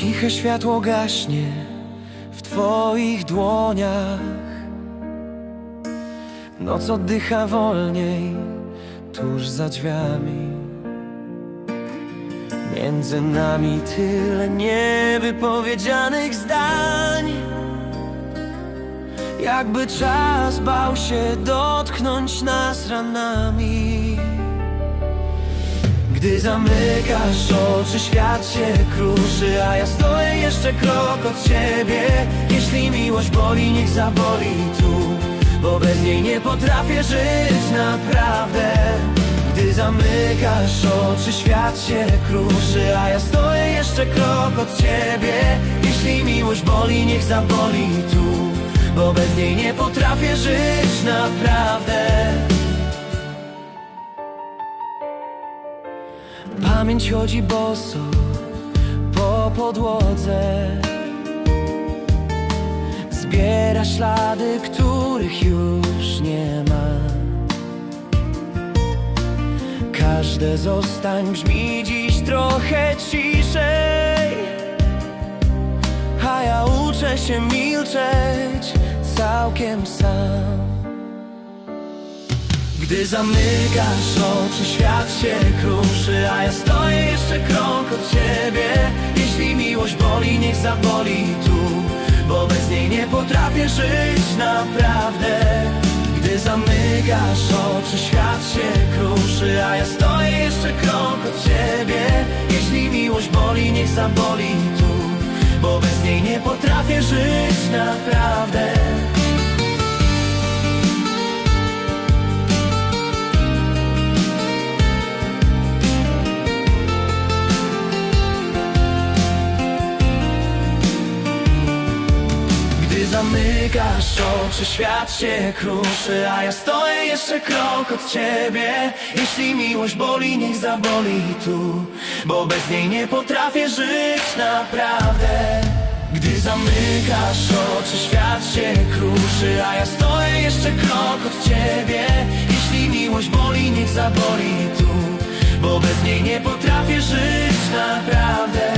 Ciche światło gaśnie w Twoich dłoniach. Noc oddycha wolniej tuż za drzwiami. Między nami tyle niewypowiedzianych zdań. Jakby czas bał się dotknąć nas ranami. Gdy zamykasz oczy, świat się kruszy A ja stoję jeszcze krok od ciebie Jeśli miłość boli, niech zaboli tu Bo bez niej nie potrafię żyć naprawdę. Gdy zamykasz oczy, świat się kruszy A ja stoję jeszcze krok od ciebie Jeśli miłość boli, niech zaboli tu Bo bez niej nie potrafię żyć naprawdę Pamięć chodzi boso po podłodze. Zbiera ślady, których już nie ma. Każde zostań brzmi dziś trochę ciszej. A ja uczę się milczeć całkiem sam gdy zamykasz oczy, świat się kruszy A ja stoję jeszcze krok od ciebie Jeśli miłość boli, niech zaboli tu Bo bez niej nie potrafię żyć naprawdę. Gdy zamykasz oczy, świat się kruszy A ja stoję jeszcze krok od ciebie Jeśli miłość boli, niech zaboli tu Bo bez niej nie potrafię żyć naprawdę zamykasz oczy, świat się kruszy A ja stoję jeszcze krok od ciebie. Jeśli miłość boli, niech zaboli tu Bo bez niej nie potrafię żyć naprawdę. Gdy zamykasz oczy, świat się kruszy A ja stoję jeszcze krok od ciebie. Jeśli miłość boli, niech zaboli tu Bo bez niej nie potrafię żyć naprawdę